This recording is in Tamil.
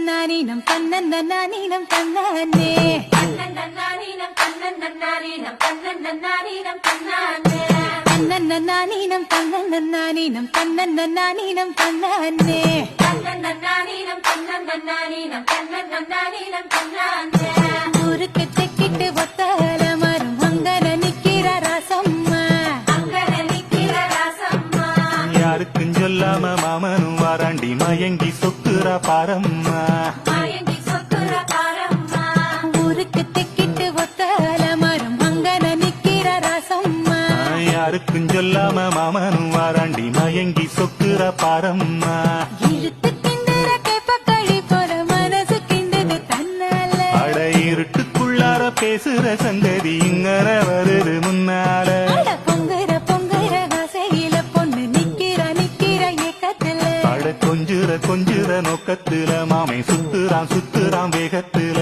தன்னன்னானீனம் தன்னானே தன்னன்னானீனம் தன்னன்னானீனம் தன்னன்னானீனம் தன்னானே தன்னன்னானீனம் தன்னன்னானீனம் தன்னன்னானீனம் தன்னானே தன்னன்னானீனம் தன்னன்னானீனம் தன்னன்னானீனம் தன்னானே ஊருக்கு தெக்கிட்டு ஒத்தால மரம் அங்கன நிக்கிற ராசம்மா அங்கன நிக்கிற ராசம்மா யாருக்கும் சொல்லாம மாமனும் வாராண்டி மயங்கி சொக்குறா பாரம்மா. மயங்கி சொத்துற பாரம்மா. ஊருக்கு தெக்கிட்டு ஒத்தால மரம் அங்கன நிக்கிற ராசம்மா. யாருக்கும் சொல்லாம மாமனும் வாராண்டி மயங்கி சொக்குறா பாரம்மா. இழுத்து கிண்டுற கேப்பக்களி போல மனசு கிண்டுது தன்னால. அட இருட்டுக்குள்ளார பேசுற சங்கதி இங்கன வருது முன்னால கொஞ்சுற கொஞ்சுற நோக்கத்துல மாமே சுத்துறான் சுத்துறான் வேகத்துல.